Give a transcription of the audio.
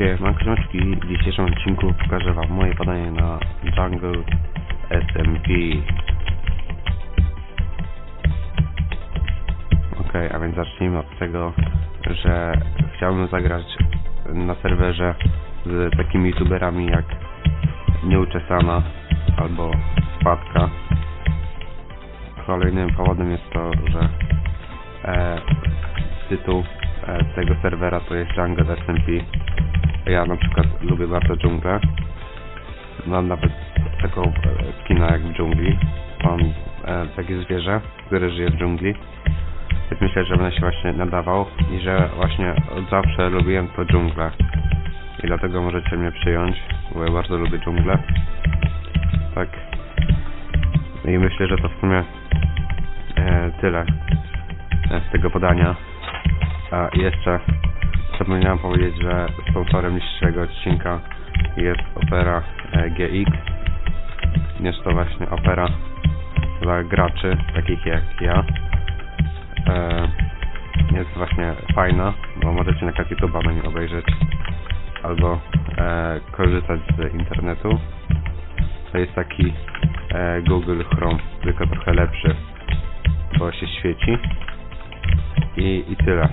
Siema, książki. W dzisiejszym odcinku pokażę wam moje podanie na Jungle SMP. Okej, a więc zacznijmy od tego, że chciałbym zagrać na serwerze z takimi youtuberami jak Nieuczesana albo Spadka. Kolejnym powodem jest to, że e, tytuł e, tego serwera to jest Jungle SMP. Ja na przykład lubię bardzo dżunglę. Mam nawet taką e, skina jak w dżungli. Mam e, takie zwierzę, które żyje w dżungli. Więc myślę, że będę się właśnie nadawał i że właśnie od zawsze lubiłem to dżunglę. I dlatego możecie mnie przyjąć, bo ja bardzo lubię dżunglę. Tak. I myślę, że to w sumie e, tyle e, z tego podania. A jeszcze zapomniałem powiedzieć, że sponsorem dzisiejszego odcinka jest opera e, GX. Jest to właśnie opera dla graczy, takich jak ja. E, jest właśnie fajna, bo możecie na YouTube'a na nim obejrzeć albo e, korzystać z internetu. To jest taki Google Chrome, tylko trochę lepszy, bo się świeci. I, i tyle.